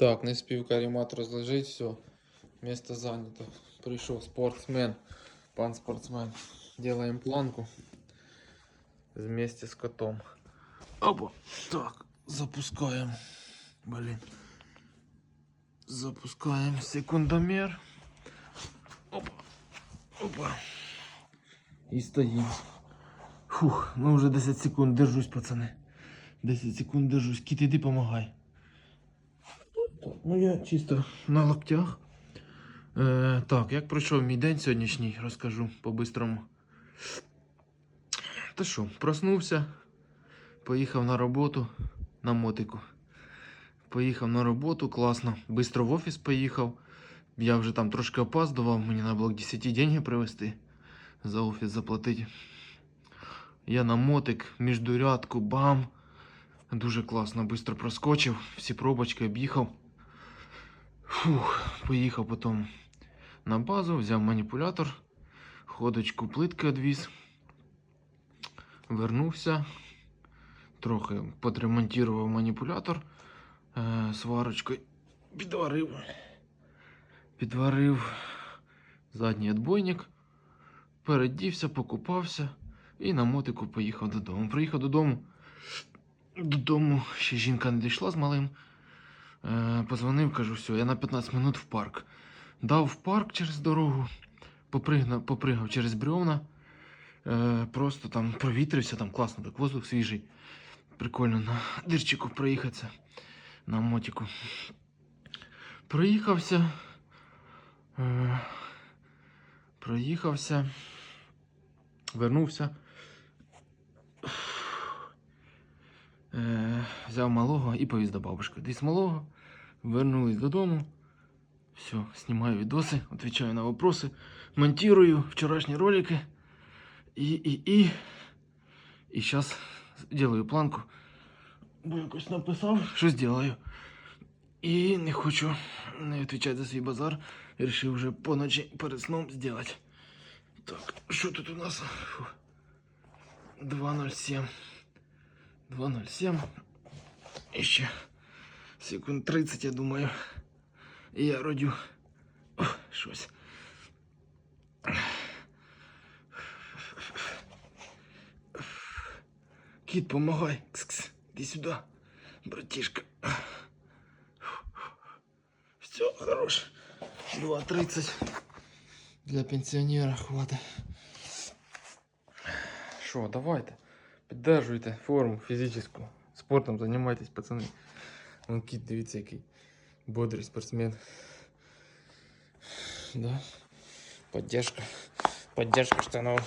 Так, не спів карімат розложить, все. Место занято. Прийшов спортсмен. Пан спортсмен. Делаем планку. Вместе с котом. Опа. Так, запускаем. Блин. Запускаем секундомер. Опа. Опа. И стоим. Фух, ну уже 10 секунд держусь, пацаны. 10 секунд держусь. Кіт, іди помагай. Ну я чисто на локтях. Е, так, як пройшов мій день сьогоднішній, розкажу по-бистрому. Та що, проснувся, поїхав на роботу на мотику. Поїхав на роботу, класно. Бистро в офіс поїхав. Я вже там трошки опаздував, мені треба було 10 деньги привезти за офіс заплатити. Я на мотик, міждурядку, бам. Дуже класно, быстро проскочив, всі пробочки об'їхав. Фух, поїхав потім на базу, взяв маніпулятор, ходочку плитки одвіз. Вернувся, трохи подремонтував маніпулятор е, сварочкою, підварив. Підварив задній отбойник, передівся, покупався і на мотику поїхав додому. Приїхав додому. Додому ще жінка не дійшла з малим. Е, позвонив, кажу, все, я на 15 минут в парк. Дав в парк через дорогу, попригнав, попригав через бревна. Е, просто там провітрився, там класно, так воздух свіжий. Прикольно на дирчику проїхатися на мотику. Проїхався. Е, проїхався. Вернувся. Е, взяв малого і повіз до бабушки. Десь малого, вернулись додому. Все, знімаю відоси, відповідаю на вопроси, монтирую вчорашні ролики. І, і, і. І зараз делаю планку. Бо якось написав, що зроблю. І не хочу не відповідати за свій базар. Рішив вже поночі перед сном зробити. Так, що тут у нас? 2.07. 2.07. І ще секунд 30, я думаю. І я родю О, щось. Кіт, помагай. Кс-кс. Іди сюди, братішка. Все, хорош. 2.30. Для пенсіонера хватить. Що, давайте. Піддержуйте форму фізичну. Спортом займайтесь, пацани. Вон кіт, дивіться, який бодрий спортсмен. Да? Поддержка. Поддержка штанов.